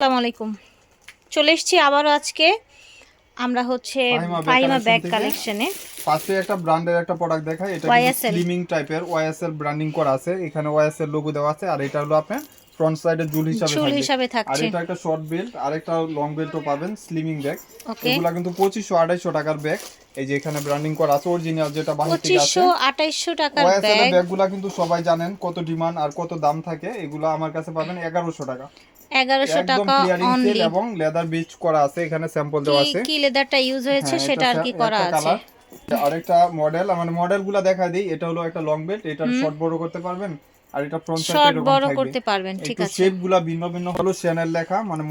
আসসালামু আলাইকুম। চলে এসেছি আবারও আজকে। আমরা হচ্ছে ফাইমা ব্যাগ কালেকশনে ফার্স্টে একটা ব্র্যান্ডের একটা প্রোডাক্ট দেখাই। এটা স্লিমিং টাইপের ওয়াইএসএল ব্র্যান্ডিং করা আছে। এখানে ওয়াইএসএল লোগো দেওয়া আছে। আর এটা হলো আপনার ফ্রন্ট সাইডে জুল হিসাবে থাকবে। হিসাবে আর এটা একটা শর্ট বেল্ট আর একটা লং বেল্টও পাবেন স্লিমিং ব্যাগ এগুলা কিন্তু পঁচিশশো আড়াইশো টাকার ব্যাগ এই যে এখানে ব্র্যান্ডিং করা আছে অরিজিনাল যেটা বাহির থেকে আছে পঁচিশশো আঠাইশশো টাকার ব্যাগ ওয়াইএসএল ব্যাগ ব্যাগগুলা কিন্তু সবাই জানেন কত ডিমান্ড আর কত দাম থাকে। এগুলো আমার কাছে পাবেন এগারোশো টাকা। এগারোশো একদম টাকা অনলি এবং লেদার বিচ করা আছে এখানে স্যাম্পল দেওয়া আছে। কি লেদারটা ইউজ হয়েছে হ্যাঁ, সেটা আর কি করা আছে। আরেকটা মডেল মানে মডেলগুলা দেখা দিই। এটা হলো একটা লং বেল্ট এটা শর্ট বড় করতে পারবেন। আর এটা ফ্রন্ট সাইড এরকম বড় করতে পারবেন ঠিক আছে। ভিন্ন ভিন্ন হলো চ্যানেল লেখা মানে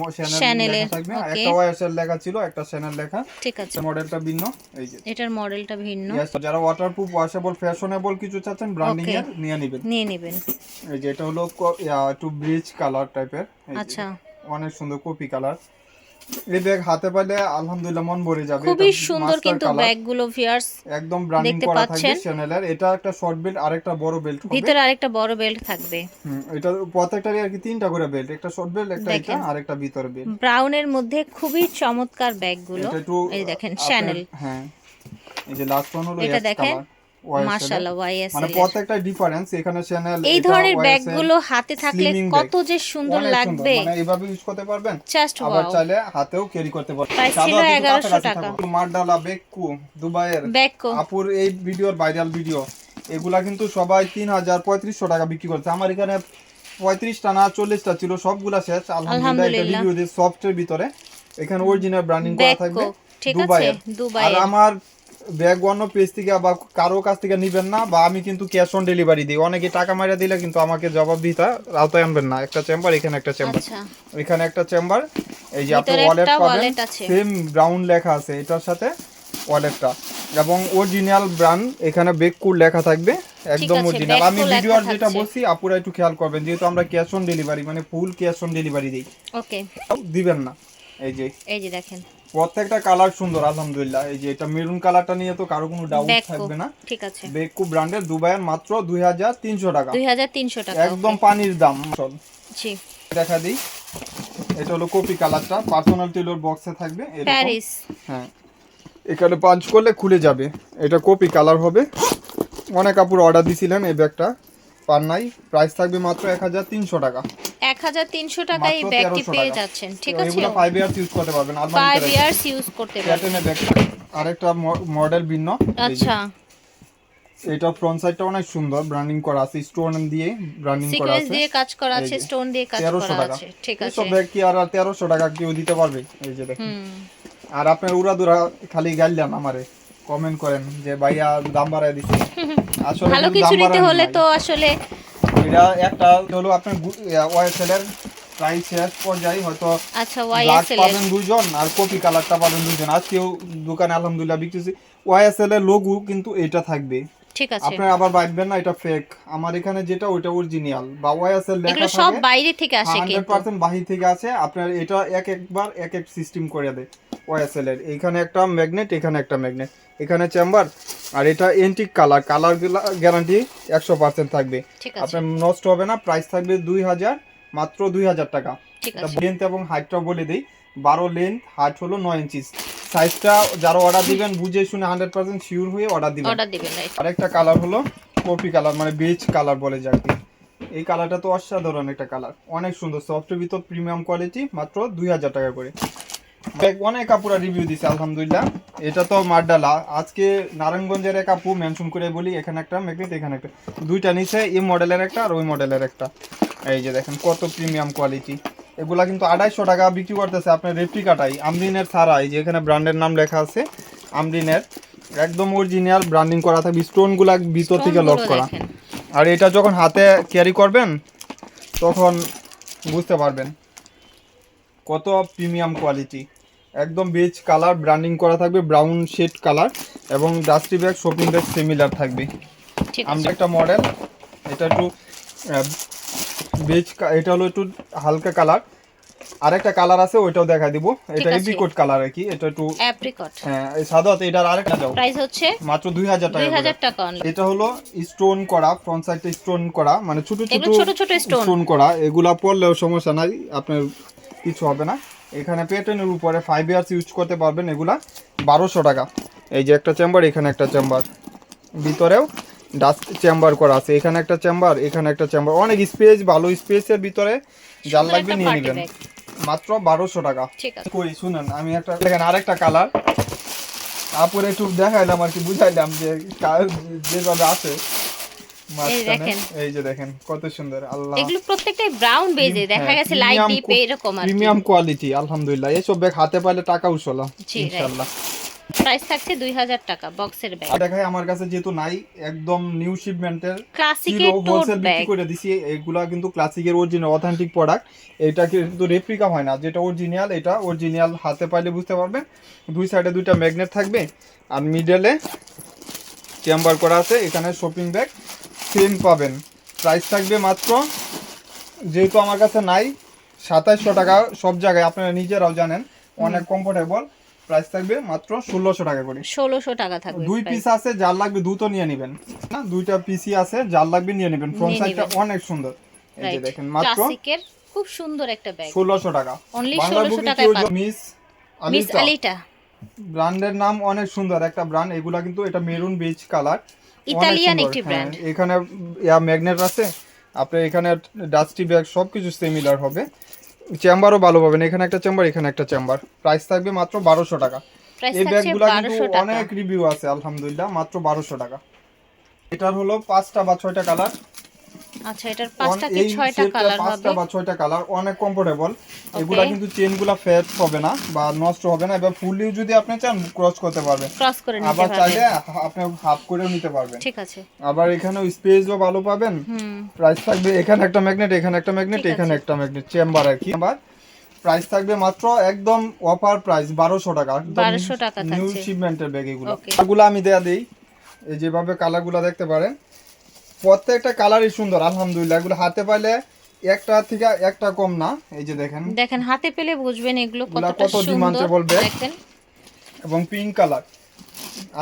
চ্যানেল লেখা থাকবে। একটা ওয়াইএসএল লেখা ছিল একটা চ্যানেল লেখা। ঠিক আছে। মডেলটা ভিন্ন এই যে। এটার মডেলটা ভিন্ন। যারা ওয়াটারপ্রুফ ওয়াশেবল ফ্যাশনেবল কিছু চাচ্ছেন ব্র্যান্ডিং এর নিয়ে নেবেন। নিয়ে নেবেন। এই যে এটা হলো একটু ব্রিজ কালার টাইপের আচ্ছা। অনেক সুন্দর কপি কালার এই ব্যাগ হাতে পাইলে আলহামদুলিল্লাহ মন ভরে যাবে। খুবই সুন্দর কিন্তু। ব্যাগগুলো ভিয়ার্স একদম ব্র্যান্ডিং করা থাকবে? চ্যানেলের এটা একটা শর্ট বেল্ট আর একটা বড় বেল্ট হবে। ভিতরে আরেকটা বড় বেল্ট থাকবে। হুম, এটা প্রত্যেকটারই আর কি তিনটা করে বেল্ট একটা শর্ট বেল্ট একটা এটা। আর একটা ভিতরে বেল্ট ব্রাউনের মধ্যে খুবই চমৎকার ব্যাগগুলো এই দেখেন শ্যানেল হ্যাঁ। এই যে লাস্ট ওয়ান হলো এটা দেখেন। মাশাআল্লাহ মাশাআল্লাহ ওয়াইএস মানে প্রত্যেকটা ডিফারেন্স এখানে চ্যানেল এই ধরনের ব্যাগগুলো হাতে থাকলে কত যে সুন্দর লাগবে। মানে এইভাবে ইউজ করতে পারবেন জাস্ট আবার চাইলে হাতেও ক্যারি করতে পারবেন। সাদা 1100 টাকা। মারডালা বেক্কু দুবাইয়ের ব্যাগ আপুর এই ভিডিওর ভাইরাল ভিডিও এগুলা কিন্তু সবাই তিন হাজার পঁয়ত্রিশশো টাকা বিক্রি করছে। আমার এখানে পঁয়ত্রিশটা না চল্লিশটা ছিল সবগুলা শেষ। আলহামদুলিল্লাহ এটা আলহামদুলিল্লাহ। রিভিউ দিয়ে সফটের ভিতরে এখানে অরিজিনাল ব্র্যান্ডিং করা ব্যাগ থাকবে ঠিক আছে দুবাইয়ের। আর দুবাইয়ের। আমার ব্যাগ অন্য পেজ থেকে বা কারও কাছ থেকে নিবেন না বা আমি কিন্তু ক্যাশ অন ডেলিভারি দিই। অনেকে টাকা মারা দিলে কিন্তু আমাকে জবাব দিতে আওতায় আনবেন না। একটা চেম্বার এখানে একটা চেম্বার এখানে একটা চেম্বার এই যে আপনি ওয়ালেট পাবেন সেম ব্রাউন লেখা আছে এটার সাথে ওয়ালেটটা এবং অরিজিনাল ব্র্যান্ড এখানে বেককুর লেখা থাকবে একদম অরিজিনাল আমি ভিডিও আর যেটা। বলছি আপুরা একটু খেয়াল করবেন যেহেতু আমরা ক্যাশ অন ডেলিভারি মানে ফুল ক্যাশ অন ডেলিভারি দিই। ওকে দিবেন না। এই যে। এই যে দেখেন। প্রত্যেকটা কালার সুন্দর আলহামদুলিল্লাহ। এই যে এটা মেরুন কালারটা নিয়ে তো কারও কোনো ডাউট থাকবে না। ঠিক আছে। বেকু ব্র্যান্ডের দুবাইয়ের মাত্র দুই হাজার তিনশো টাকা। দুই হাজার তিনশো টাকা একদম পানির দাম। চল জি। দেখা দিই। এটা হলো কপি কালারটা পার্সোনাল টেলর বক্সে থাকবে। প্যারিস হ্যাঁ। এখানে পাঞ্চ করলে খুলে যাবে। এটা কপি কালার হবে। অনেক কাপড় অর্ডার দিছিলেন এই ব্যাগটা। পার নাই প্রাইস থাকবে মাত্র এক হাজার তিনশো টাকা। এক হাজার তিনশো টাকায় এই ব্যাগটি পেয়ে। যাচ্ছেন ঠিক আছে? এগুলো ফাইভ ইয়ার্স ইউজ করতে পারবেন ফাইভ আলমারিতে ইয়ার্স ইউজ করতে পারবেন। ব্যাগ আরেকটা মডেল ভিন্ন। আচ্ছা। এটা ফ্রন্ট সাইডটা অনেক সুন্দর ব্র্যান্ডিং করা আছে স্টোন দিয়ে ব্র্যান্ডিং করা সিকোয়েন্স আছে। দিয়ে কাজ করা আছে স্টোন দিয়ে কাজ করা আছে ঠিক এসব সব ব্যাগ কি আর তেরোশো টাকা কেউ দিতে পারবে? এই যে দেখেন। আর আপনার উড়াদুরা খালি গাইলেন আমারে। কমেন্ট করেন যে ভাইয়া দাম বাড়ায় দিচ্ছে ভালো কিছু নিতে হলে তো আসলে এটা একটা হলো আপনার ওয়াইএসএল এর প্রাইস শেষ পর্যায়ে হয়তো আচ্ছা ওয়াইএসএল পাবেন দুইজন আর কপি কালারটা পাবেন দুইজন আজকেও দোকানে আলহামদুলিল্লাহ বিকতেছি ওয়াইএসএল এর লোগো কিন্তু এটা থাকবে। ঠিক আছে। আপনার আবার ভাববেন না এটা ফেক আমার এখানে যেটা ওইটা অরিজিনাল বা ওয়াইএসএল লেখা এগুলো সব থাকে বাইরে থেকে আসে কিন্তু। পার্সেন্ট বাহির থেকে আছে আপনার এটা এক একবার এক এক সিস্টেম করে দেয়। ওয়াইএসএল এর এখানে একটা ম্যাগনেট এখানে একটা ম্যাগনেট এখানে চেম্বার আর এটা এন্টিক কালার কালার গ্যারান্টি একশো পার্সেন্ট থাকবে। আপনার নষ্ট হবে না প্রাইস থাকবে দুই হাজার মাত্র দুই হাজার টাকা। লেন্থ এবং হাইটটা বলে দিই। বারো লেন্থ হাইট হলো নয় ইঞ্চিস সাইজটা যারা অর্ডার দিবেন বুঝে শুনে হান্ড্রেড পার্সেন্ট শিওর হয়ে অর্ডার দিবেন। আরেকটা কালার হলো কপি কালার মানে বেজ কালার বলে যাকে। এই কালারটা তো অসাধারণ একটা কালার অনেক সুন্দর। সফটের ভিতর প্রিমিয়াম কোয়ালিটি মাত্র দুই হাজার টাকা করে। ব্যাগ অনেক কাপুরা রিভিউ দিছে আলহামদুলিল্লাহ। এটা তো মারডালা আজকে নারায়ণগঞ্জের এক আপু মেনশন করে বলি এখানে একটা ম্যাগনেট এখানে একটা। দুইটা নিচে এই মডেলের একটা আর ওই মডেলের একটা। এই যে দেখেন কত প্রিমিয়াম কোয়ালিটি এগুলা কিন্তু আড়াইশো টাকা বিক্রি করতেছে আপনার রেপ্লিকাটাই আমরিনের ছাড়া এই যে এখানে ব্র্যান্ডের নাম লেখা আছে আমরিনের। একদম অরিজিনাল ব্র্যান্ডিং করা থাকবে স্টোনগুলা ভিতর থেকে লক করা। আর এটা যখন হাতে ক্যারি করবেন তখন বুঝতে পারবেন কত প্রিমিয়াম কোয়ালিটি একদম বেজ কালার ব্র্যান্ডিং করা থাকবে ব্রাউন শেড কালার এবং dusty bag shopping bag similar থাকবে। ঠিক আমি একটা মডেল এটা একটু বেজ এটা হলো একটু হালকা কালার আরেকটা কালার আছে ওইটাও দেখা দিব। এটা। এপ্রিকোট কালার আর কি এটা একটু অ্যাপ্রিকট হ্যাঁ এই সাদা এটার আরেকটা যাও প্রাইস হচ্ছে মাত্র দুই হাজার টাকা দুই করে। হাজার টাকা এটা হলো স্টোন করা ফ্রন্ট সাইডে স্টোন করা মানে ছোট ছোট ছোট ছোট স্টোন করা। এগুলা পড়লেও সমস্যা নাই আপনার কিছু হবে না। এখানে পেটেনের উপরে ফাইভ ইয়ার্স ইউজ করতে পারবেন এগুলা বারোশো টাকা। এই যে একটা চেম্বার এখানে একটা চেম্বার ভিতরেও ডাস্ট চেম্বার করা আছে। এখানে একটা চেম্বার এখানে একটা চেম্বার অনেক স্পেস ভালো স্পেসের ভিতরে যার সুন্দর লাগবে নিয়ে নেবেন। মাত্র বারোশো টাকা। কই শুনেন আমি একটা দেখেন আরেকটা কালার তারপরে একটু দেখাইলাম আর কি বুঝাইলাম যে যেভাবে আছে। এই যে দেখেন কত সুন্দর আল্লাহ। এগুলো প্রত্যেকটাই ব্রাউন বেজে দেখা গেছে লাইট ডিপ এরকম আর প্রিমিয়াম কোয়ালিটি আলহামদুলিল্লাহ। এইসব ব্যাগ হাতে পাইলে টাকা উসলা ইনশাআল্লাহ। প্রাইস থাকছে দুই হাজার টাকা বক্সের ব্যাগ দেখাই আমার কাছে যেহেতু নাই একদম নিউ শিপমেন্টের ক্লাসিকের হোলসেল বিক্রি করে দিছি। এগুলা কিন্তু ক্লাসিকের অরিজিনাল অথেন্টিক প্রোডাক্ট এটা কিন্তু রেপ্লিকা হয় না যেটা অরিজিনাল এটা অরিজিনাল হাতে পাইলে বুঝতে পারবেন। দুই সাইডে দুইটা ম্যাগনেট থাকবে। আর মিডলে চেম্বার করা আছে এখানে শপিং ব্যাগ সেম পাবেন। প্রাইস থাকবে মাত্র যেহেতু আমার কাছে নাই সাতাইশশো টাকা সব জায়গায় আপনারা নিজেরাও জানেন অনেক কমফোর্টেবল প্রাইস থাকবে মাত্র ষোলোশো টাকা করে। ষোলোশো টাকা থাকবে দুই। পিস আছে যার লাগবে দুটো নিয়ে নেবেন। না দুইটা পিসি আছে যার লাগবে নিয়ে নেবেন। ফ্রন্ট সাইডটা অনেক সুন্দর। এই যে দেখেন মাত্র খুব সুন্দর একটা ব্যাগ ষোলোশো টাকা। Only বাংলা 1600 টাকায় পাবেন। মিস মিস আলিটা ব্র্যান্ডের নাম অনেক সুন্দর একটা ব্র্যান্ড এগুলা কিন্তু এটা মেরুন বেজ কালার ইতালিয়ান একটি ব্র্যান্ড এখানে ইয়া ম্যাগনেট আছে। আপনার এখানে ডাস্টি ব্যাগ সবকিছু সিমিলার হবে। চেম্বারও ভালো পাবেন। এখানে একটা চেম্বার এখানে একটা চেম্বার। প্রাইস থাকবে মাত্র বারোশো টাকা। এই ব্যাগগুলো কিন্তু অনেক রিভিউ আছে আলহামদুলিল্লাহ মাত্র বারোশো টাকা। এটার হলো পাঁচটা বা ছয়টা কালার আচ্ছা এটার পাঁচটা কি ছয়টা সেটটা কালার পাঁচটা বা ছয়টা কালার অনেক কমফোর্টেবল এগুলা কিন্তু চেনগুলা ফেট হবে না বা নষ্ট হবে না এবার ফুললিও যদি আপনি চান ক্রস করতে পারবেন ক্রস করে নিতে আবার চাইলে পারবেন আপনি হাফ করেও নিতে পারবেন। ঠিক আছে। আবার এখানেও স্পেসও ভালো পাবেন। প্রাইস থাকবে এখানে একটা ম্যাগনেট এখানে একটা ম্যাগনেট এখানে একটা ম্যাগনেট চেম্বার আর কি। আবার প্রাইস থাকবে মাত্র একদম অফার প্রাইস বারোশো টাকা। 1200 টাকা নিউ শিপমেন্টের ব্যাগ এগুলো। Okay. এগুলো আমি দেয়া দিই। এই যেভাবে কালারগুলো দেখতে পারেন প্রত্যেকটা কালারই সুন্দর আলহামদুলিল্লাহ। এগুলো হাতে পাইলে একটা থেকে একটা কম না এই যে দেখেন। দেখেন হাতে পেলে বুঝবেন এগুলো কতটা কত সুন্দর bag। দেখেন। এবং পিঙ্ক কালার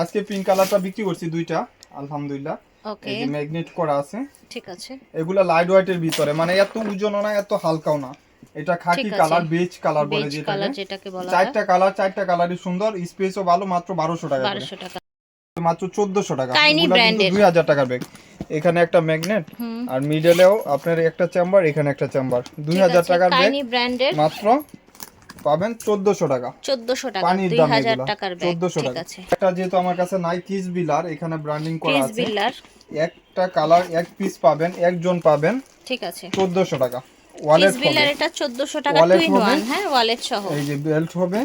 আজকে পিঙ্ক কালারটা বিক্রি করছি দুইটা আলহামদুলিল্লাহ। ওকে এই যে ম্যাগনেট করা আছে। ঠিক আছে। এগুলা লাইট ওয়েটের ভিতরে মানে এত ওজনও না এত হালকাও না। এটা খাকি কালার বেজ কালার বলে যেটা কালার যেটাকে বলা হয়। চারটা কালার চারটা কালারই সুন্দর। স্পেসও ভালো মাত্র বারোশো টাকা করে। বারোশো টাকা। মাত্র চোদ্দশো টাকা। Tiny brand এর। দুই হাজার টাকার ব্যাগ এখানে একটা ম্যাগনেট আর মিডলেও আপনার একটা চেম্বার এখানে একটা চেম্বার দুই হাজার টাকার ব্যাগ মাত্র পাবেন চোদ্দশো টাকা। চোদ্দশো টাকা পানির দাম হাজার টাকার চোদ্দশো টাকা। একটা যেহেতু আমার কাছে নাই কিস বিলার এখানে ব্র্যান্ডিং করা আছে। একটা কালার এক পিস পাবেন একজন পাবেন। ঠিক আছে। চোদ্দশো টাকা। ওয়ালেট বিল্লার এটা চোদ্দশো টাকা? ওয়ান হ্যাঁ ওয়ালেট সহ। এই যে বেল্ট হবে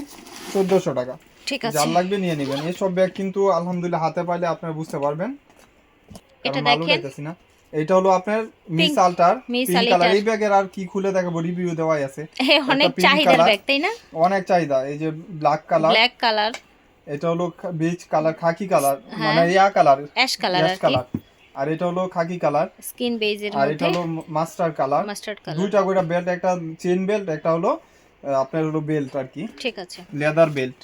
চোদ্দশো টাকা। ঠিক আছে। যার লাগবে নিয়ে নেবেন। এইসব ব্যাগ কিন্তু আলহামদুলিল্লাহ হাতে পাইলে আপনারা বুঝতে পারবেন। এটা দেখেন। এটা হলো আপনার মিস আল্টার পিঙ্ক কালার এই ব্যাগের আর কি খুলে দেখাবো? রিভিউ দেওয়াই আছে। অনেক pink চাহিদার ব্যাগ তাই না? অনেক চাহিদা। এই যে ব্ল্যাক কালার ব্ল্যাক কালার এটা হলো বেজ কালার খাকি কালার হ্যাঁ। মানে ইয়া কালার অ্যাশ কালার আর কালার আর এটা হলো খাকি কালার স্কিন বেজের আর এটা হলো মাস্টার কালার মাস্টার্ড কালার দুইটা করে বেল্ট একটা চেন বেল্ট একটা হলো আপনার হলো বেল্ট আর কি। ঠিক আছে। লেদার বেল্ট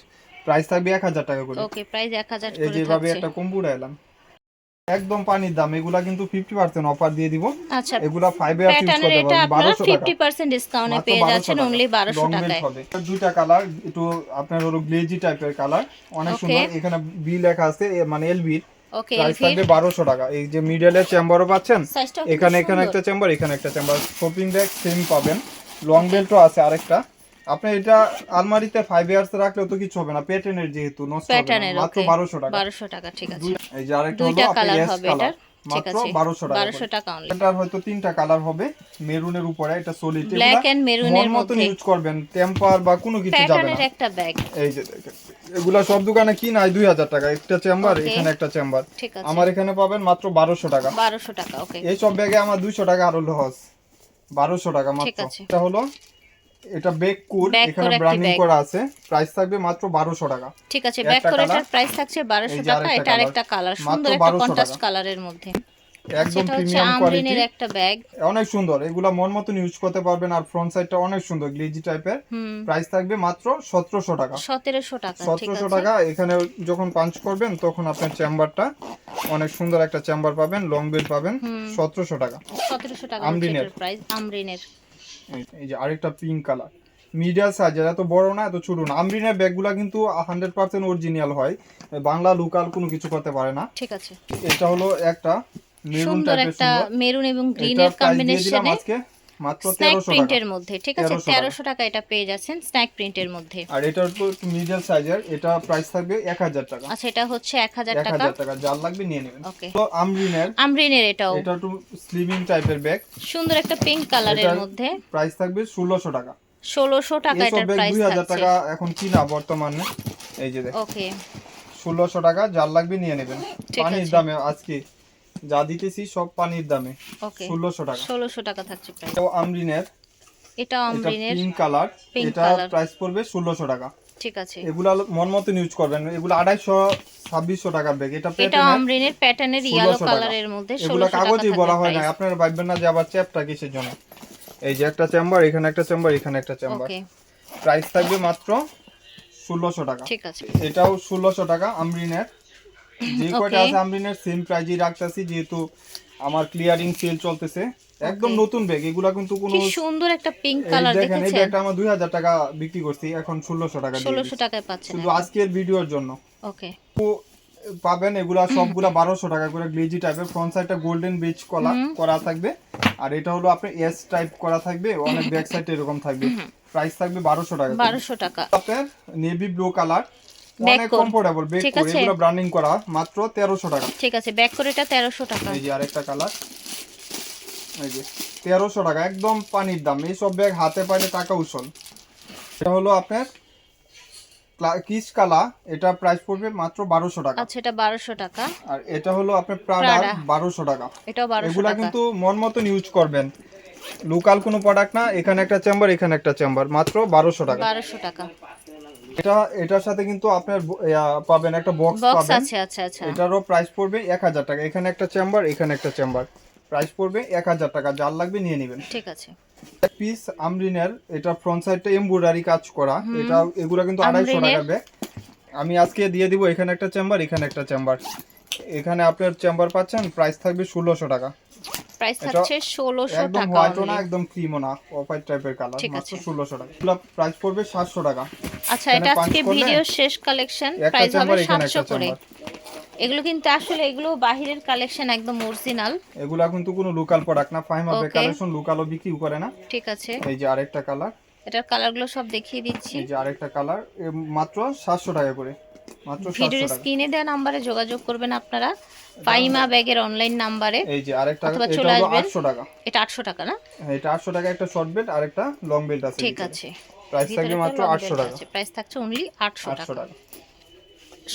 প্রাইস থাকবে এক হাজার টাকা করে। ওকে প্রাইস এক হাজার এই করে যেভাবে একটা কম্পুটা এলাম একদম পানির দাম এগুলা কিন্তু ফিফটি পার্সেন্ট অফার দিয়ে দিব। আচ্ছা এগুলা ফাইভ ইয়ার্স ইউজ প্যাটার্নের করতে এটা আপনারা বারোশো টাকা। ফিফটি পার্সেন্ট ডিসকাউন্টে পেয়ে যাচ্ছেন। অনলি বারোশো Long belt টাকায়। হবে। দুইটা কালার একটু আপনার হলো গ্লেজি টাইপের কালার অনেক সুন্দর। এখানে বি লেখা আছে মানে এলবির ওকে থাকবে বারোশো টাকা। এই যে মিডলের চেম্বারও পাচ্ছেন এখানে এখানে একটা চেম্বার এখানে একটা চেম্বার শপিং ব্যাগ সেম পাবেন। লং বেল্টও আছে আরেকটা। আপনি এটা আলমারিতে ফাইভ ইয়ার্স রাখলে তো কিছু হবে না প্যাটার্নের যেহেতু নষ্ট হবে মাত্র ওকে বারোশো টাকা। বারোশো টাকা ঠিক আছে। এই যে আরেকটা হলো আপনার কালার কালার মাত্র আছে বারোশো টাকা বারোশো করে। টাকা অনলি এটার হয়তো তিনটা কালার হবে মেরুনের উপরে এটা সলিড ব্ল্যাক এন্ড মেরুনের মধ্যে। ইউজ করবেন টেম্পার বা কোনো কিছু যাবে না। একটা ব্যাগ এই যে এগুলা সব দোকানে কি নাই? দুই হাজার টাকা একটা চেম্বার এখানে একটা চেম্বার আমার এখানে পাবেন মাত্র বারোশো টাকা। ওকে এই সব ব্যাগে আমার দুইশো টাকা আরও লস বারোশো টাকা মাত্র। এটা হলো এটা বেক কুর এখানে ব্র্যান্ডিং করা আছে। প্রাইস থাকবে মাত্র বারোশো টাকা। ঠিক আছে ব্যাক করে প্রাইস থাকছে বারোশো এই যে টাকা এটা আরেকটা কালার সুন্দর একটা কন্ট্রাস্ট কালারের মধ্যে। একদম প্রিমিয়াম কোয়ালিটি আমরিনের একটা ব্যাগ অনেক সুন্দর। এগুলা মন মতন ইউজ করতে পারবেন আর ফ্রন্ট সাইডটা অনেক সুন্দর গ্লিজি টাইপের প্রাইস থাকবে মাত্র সতেরোশো টাকা। সতেরোশো টাকা ঠিক সতেরোশো আছে। টাকা। এখানে যখন পাঞ্চ করবেন তখন আপনার চেম্বারটা অনেক সুন্দর একটা চেম্বার পাবেন লং বেল পাবেন। হুম। সতেরোশো টাকা। সতেরোশো টাকা আমরিনের। প্রাইস আমরিনের এই- যে আরেকটা পিঙ্ক কালার মিডিয়াম সাইজের এত বড় না এত ছোট না। আমরিনের ব্যাগগুলো কিন্তু হান্ড্রেড পার্সেন্ট অরিজিনাল হয়। বাংলা লোকাল কোনো কিছু করতে পারে না। ঠিক আছে। এটা হলো একটা মেরুন সুন্দর একটা মেরুন এবং গ্রিন দিলাম কম্বিনেশনে আজকে। মাত্র স্ন্যাক প্রিন্টের মধ্যে ঠিক আছে? 1300 টাকা। এটা পেয়ে যাচ্ছেন স্ন্যাক প্রিন্টের মধ্যে। আর এটা একটু মিডিয়াম সাইজের এটা প্রাইস থাকবে এক হাজার টাকা। আচ্ছা এটা হচ্ছে এক হাজার এক টাকা হাজার টাকা। যার লাগবে নিয়ে নেবেন। ওকে তো আমরিনের আমরিনের এটাও। এটা একটু স্লিমিং টাইপের ব্যাগ সুন্দর একটা পিঙ্ক কালারের মধ্যে। প্রাইস থাকবে ষোলোশো টাকা। ষোলোশো টাকা এটার প্রাইস দুই হাজার থাকছে। টাকা এখন কিনা বর্তমানে। এই যে দেখ ওকে ষোলোশো টাকা যার লাগবে নিয়ে নেবেন। পানির দামে আজকে যা দিতেছি সব পানির দামে। ওকে। ষোলোশো টাকা। ষোলোশো টাকা থাকছে প্রাইস তো আমরিনের। এটা আমরিনের। পিঙ্ক কালার এটা প্রাইস পড়বে ষোলোশো টাকা। ঠিক আছে। এগুলা মন মতন ইউজ করবেন। এগুলো আড়াইশো ছাব্বিশশো টাকার ব্যাগ এটা এটা আমরিনের প্যাটার্নের ইয়েলো কালারের মধ্যে এগুলো ষোলোশো টাকা কাগজই বলা হয় না। আপনারা ভাববেন না যে আবার চ্যাপটা কিসের জন্য। এই যে একটা চেম্বার এখানে একটা চেম্বার এখানে একটা চেম্বার ওকে। প্রাইস থাকবে মাত্র ষোলোশো টাকা। ঠিক আছে। এটাও ষোলোশো টাকা আমরিনের। যে কয়টা আছে আমরিনের সেম প্রাইজই রাখতেছি যেহেতু আমার ক্লিয়ারিং সেল চলতেছে। একদম নতুন ব্যাগ এগুলা কিন্তু কোনো সুন্দর একটা পিঙ্ক কালার দেখেন এই ব্যাগটা আমার দুই হাজার টাকা বিক্রি করছি এখন ষোলোশো টাকা দিয়ে ষোলোশো দিচ্ছি। টাকায় পাচ্ছেন শুধু আজকের ভিডিওর জন্য। ওকে তো পাবেন এগুলা সবগুলা বারোশো টাকা করে গ্লেজি টাইপের ফ্রন্ট সাইডটা গোল্ডেন বেজ কলা করা থাকবে। আর এটা হলো আপনার এস টাইপ করা থাকবে অনেক ব্যাক সাইড এরকম থাকবে। প্রাইস থাকবে বারোশো টাকা করে। বারোশো টাকা। আপনার নেভি ব্লু কালার অনেক। কমফোর্টেবল বেক ঠিক আছে। এগুলো ব্র্যান্ডিং করা মাত্র তেরোশো টাকা। ঠিক আছে ব্যাক করে এটা তেরোশো টাকা। এই যে আরেকটা কালার এই যে তেরোশো টাকা একদম পানির দাম। এইসব ব্যাগ হাতে পাইলে টাকা উসল। এটা হলো আপনার কিস কালা এটা প্রাইস পড়বে মাত্র বারোশো টাকা। আচ্ছা এটা বারোশো টাকা। আর এটা হলো আপনার প্রাডা Prada। বারোশো টাকা। এটাও বারোশো এগুলা কিন্তু মন মতন ইউজ করবেন। লোকাল কোনো প্রোডাক্ট না এখানে একটা চেম্বার এখানে একটা চেম্বার মাত্র বারোশো টাকা। বারোশো টাকা। এটা এটার সাথে কিন্তু আপনার পাবেন একটা বক্স পাবেন। আছে আচ্ছা আচ্ছা। এটারও প্রাইস পড়বে এক হাজার টাকা। এখানে একটা চেম্বার এখানে একটা চেম্বার প্রাইস পড়বে এক হাজার টাকা। যার লাগবে নিয়ে নেবেন। ঠিক আছে। পিস আমরিনের এটা ফ্রন্ট সাইডটা এমব্রয়ডারি কাজ করা। এটা এগুলো কিন্তু আড়াইশো আমরিনের। টাকা ব্যাগ আমি আজকে দিয়ে দিব এখানে একটা চেম্বার এখানে একটা চেম্বার এখানে আপনার চেম্বার পাচ্ছেন প্রাইস থাকবে ষোলোশো টাকা। প্রাইস থাকছে ষোলোশো একদম টাকা হোয়াইটও না একদম ক্রিমও না অফ হোয়াইট টাইপের কালার মাত্র আছে। ষোলোশো টাকা। এগুলো প্রাইস পড়বে সাতশো টাকা। আচ্ছা এটা আজকে ভিডিও শেষ কালেকশন প্রাইস হবে চেম্বার এখানে সাতশো একটা করে এগুলো কিন্তু আসলে এগুলো বাহিরের কালেকশন একদম অরিজিনাল এগুলা কিন্তু কোনো লোকাল প্রোডাক্ট না ফাইম কালেকশন লোকালও বিক্রি করে না। ঠিক আছে। এই যে আরেকটা কালার এটার কালারগুলো সব দেখিয়ে দিচ্ছি। এই যে আরেকটা কালার মাত্র সাতশো টাকা করে। মাত্র সাতশো ভিডিওর টাকা স্ক্রিনে দেওয়া নাম্বারে যোগাযোগ করবেন আপনারা। ফাইমা ব্যাগের অনলাইন নাম্বারে এই যে আরেকটা অথবা এটা চলে হলো আসবেন। আটশো টাকা। এটা আটশো টাকা না? হ্যাঁ, এটা আটশো টাকা একটা শর্ট বেল্ট আর একটা লং বেল্ট আছে ঠিক আছে। প্রাইস থাকবে মাত্র long আটশো belt টাকা। আছে। প্রাইস থাকছে অনলি আটশো আটশো টাকা। টাকা।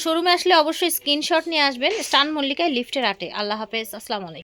শোরুমে আসলে অবশ্যই স্ক্রিনশট নিয়ে আসবেন। স্টান মল্লিকায় লিফটের আটে। আল্লাহ হাফেজ আসসালামু আলাইকুম।